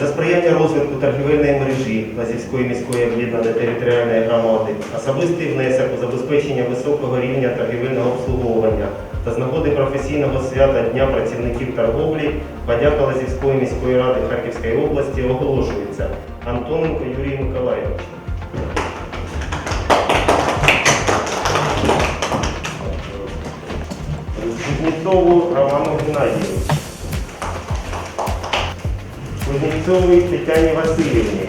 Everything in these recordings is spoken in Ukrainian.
За сприяння розвитку торгівельної мережі Лазівської міської об'єднаної територіальної громади, особистий внесок у забезпечення високого рівня торгівельного обслуговування та з нагоди професійного свята Дня працівників торговлі подяка Лазівської міської ради Харківської області оголошується Антоненко Юрій. Кузнєцову Роману Геннадійовичу. Кузнєцовій Тетяні Васильівні.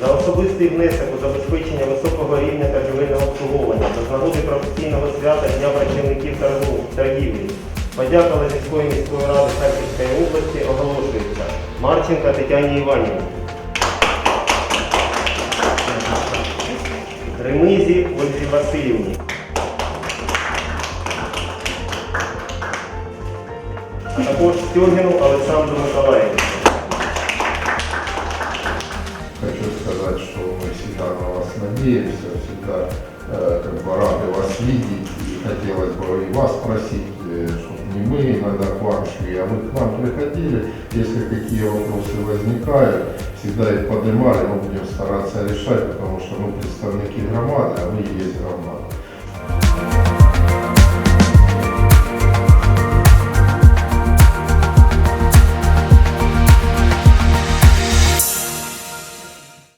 За особистий внесок у забезпечення високого рівня торгівельного обслуговування та з нагоди професійного свята Дня працівників торгівлі. Подяка Лазівської міської ради Харківської області оголошується Марченка Тетяні Іванівні. Ремизі Ользі Васильівні. А також Стьогіну Олександру Миколаївичу. Хочу сказать, что мы всегда на вас надеемся, всегда э, как бы рады вас видеть. И хотелось бы и вас спросить, чтобы не мы иногда к вам шли, а вы к нам приходили. Если какие вопросы возникают, всегда их поднимали, мы будем стараться решать, потому что мы представники громады, а вы и есть громада.